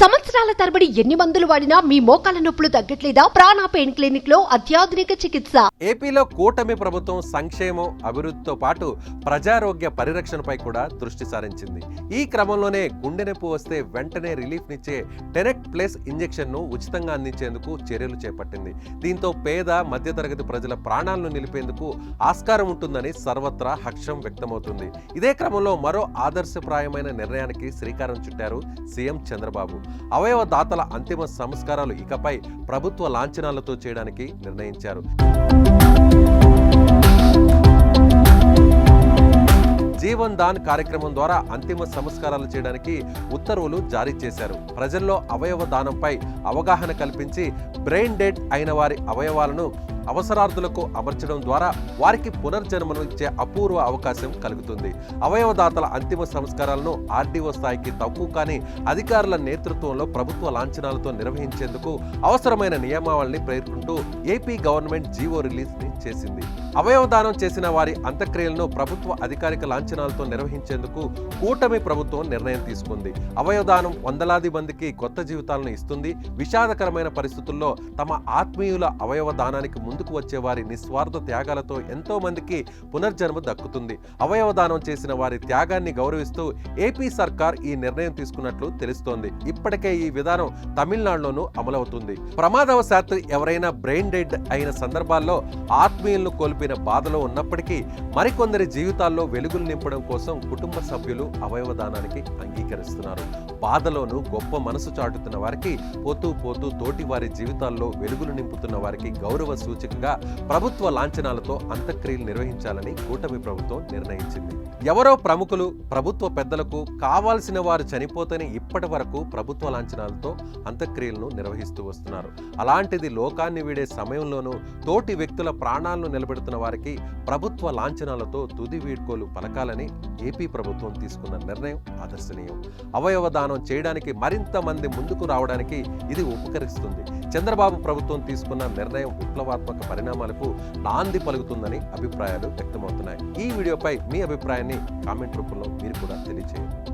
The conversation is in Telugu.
సంవత్సరాల తరబడి ఎన్ని మందులు వాడినా మీ మోకాల నొప్పులు తగ్గట్లేదా? ప్రాణ పెయిన్ క్లినిక్లో అత్యాధునిక చికిత్స. ఏపీలో కూటమి ప్రభుత్వం సంక్షేమం అభివృద్ధితో పాటు ప్రజారోగ్య పరిరక్షణపై కూడా దృష్టి సారించింది. ఈ క్రమంలోనే గుండె నొప్పి వస్తే వెంటనే రిలీఫ్ నిచ్చే టెనెక్ట్ ప్లస్ ఇంజెక్షన్ను ఉచితంగా అందించేందుకు చర్యలు చేపట్టింది. దీంతో పేద మధ్యతరగతి ప్రజల ప్రాణాలను నిలిపేందుకు ఆస్కారం ఉంటుందని సర్వత్రా హర్షం వ్యక్తమవుతుంది. ఇదే క్రమంలో మరో ఆదర్శప్రాయమైన నిర్ణయానికి శ్రీకారం చుట్టారు సీఎం చంద్రబాబు. అవయవ దాతల అంతిమ సంస్కారాలు ఇకపై ప్రభుత్వ లాంఛనాలతో చేయడానికి నిర్ణయించారు. జీవన్ దాన్ కార్యక్రమం ద్వారా అంతిమ సంస్కారాలు చేయడానికి ఉత్తర్వులు జారీ చేశారు. ప్రజల్లో అవయవ దానంపై అవగాహన కల్పించి బ్రెయిన్ డెడ్ అయిన వారి అవయవాలను అవసరార్థులకు అమర్చడం ద్వారా వారికి పునర్జన్మను ఇచ్చే అపూర్వ అవకాశం కలుగుతుంది. అవయవదాతల అంతిమ సంస్కారాలను ఆర్డీఓ స్థాయికి తక్కువ కానీ అధికారుల నేతృత్వంలో ప్రభుత్వ లాంఛనాలతో నిర్వహించేందుకు అవసరమైన నియమావళిని పేర్కొంటూ ఏపీ గవర్నమెంట్ జీవో రిలీజ్ని చేసింది. అవయవదానం చేసిన వారి అంత్యక్రియలను ప్రభుత్వ అధికారిక లాంఛనాలతో నిర్వహించేందుకు కూటమి ప్రభుత్వం నిర్ణయం తీసుకుంది. అవయవదానం వందలాది మందికి కొత్త జీవితాలను ఇస్తుంది. విషాదకరమైన పరిస్థితుల్లో తమ ఆత్మీయుల అవయవ దానానికి ముందుకు వచ్చే వారి నిస్వార్థ త్యాగాలతో ఎంతో మందికి పునర్జన్మ దక్కుతుంది. అవయవదానం చేసిన వారి త్యాగాన్ని గౌరవిస్తూ ఏపీ సర్కార్ ఈ నిర్ణయం తీసుకున్నట్లు తెలుస్తోంది. ఇప్పటికే ఈ విధానం తమిళనాడులోనూ అమలవుతుంది. ప్రమాదవశాత్తు ఎవరైనా బ్రెయిన్ డెడ్ అయిన సందర్భాల్లో ఆత్మీయులను కోల్పోయిన బాధలో ఉన్నప్పటికీ మరికొందరి జీవితాల్లో వెలుగులు నింపడం కోసం కుటుంబ సభ్యులు అవయవదానానికి అంగీకరిస్తున్నారు. బాధలోనూ గొప్ప మనసు చాటుతున్న వారికి పోతూ పోతూ తోటి వారి జీవితాల్లో వెలుగులు నింపుతున్న వారికి గౌరవ సూచికగా ప్రభుత్వ లాంఛనాలతో అంత్యక్రియలు నిర్వహించాలని కూటమి ప్రభుత్వం నిర్ణయించింది. ఎవరో ప్రముఖులు ప్రభుత్వ పెద్దలకు కావాల్సిన వారు చనిపోతేనే ఇప్పటి వరకు ప్రభుత్వ లాంఛనాలతో అంత్యక్రియలను నిర్వహిస్తూ వస్తున్నారు. అలాంటిది లోకాన్ని వీడే సమయంలోనూ తోటి వ్యక్తుల ప్రాణాలను నిలబెడుతున్న వారికి ప్రభుత్వ లాంఛనాలతో తుది వీడ్కోలు పలకాలని ఏపీ ప్రభుత్వం తీసుకున్న నిర్ణయం ఆదర్శనీయం. అవయవ దానం చేయడానికి మరింత మంది ముందుకు రావడానికి ఇది ఉపకరిస్తుంది. చంద్రబాబు ప్రభుత్వం తీసుకున్న నిర్ణయం విప్లవాత్మక పరిణామాలకు నాంది పలుకుతుందని అభిప్రాయాలు వ్యక్తమవుతున్నాయి. ఈ వీడియోపై మీ అభిప్రాయాన్ని కామెంట్ రూపంలో మీరు కూడా తెలియజేయండి